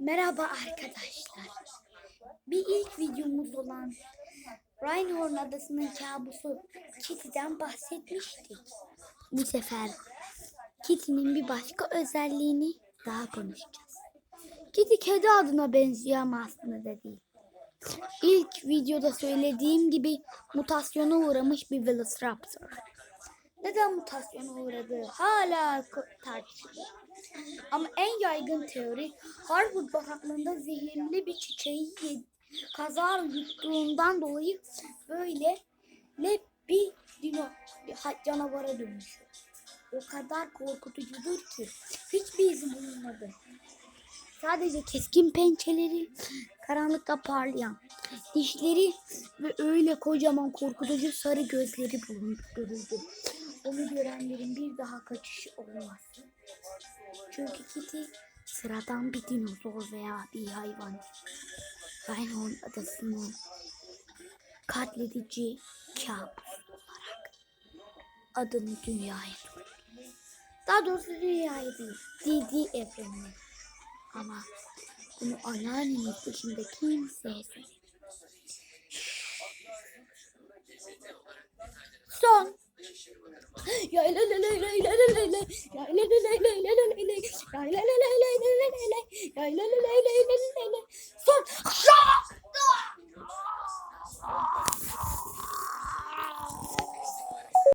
Merhaba arkadaşlar. Bir ilk videomuz olan Rhinehorn Adası'nın kabusu Kitty'den bahsetmiştik. Bu sefer Kitty'nin bir başka özelliğini daha konuşacağız. Kitty kedi adına benziyor ama aslında da değil. İlk videoda söylediğim gibi mutasyona uğramış bir Velociraptor. Neden mutasyona uğradığı hala tartışılıyor. Ama en yaygın teori Harvard bataklığında zehirli bir çiçeği yedi, kaza yuttuğundan dolayı böyle le bir dino canavara dönüşüyor. O kadar korkutucudur ki hiçbir izi bulunmadı. Sadece keskin pençeleri, karanlıkta parlayan dişleri ve öyle kocaman korkutucu sarı gözleri bulundu. Onu görenlerin bir daha kaçışı olmaz. Çünkü Kitty sıradan bir dinozor veya bir hayvan. Rhinehorn adasının katledici kabus olarak adını dünyaya duyurdu. Daha doğrusu dünyaya değil, DD evrenine. Ama bunu anneannenin dışında kimseye söylemedim. Yayla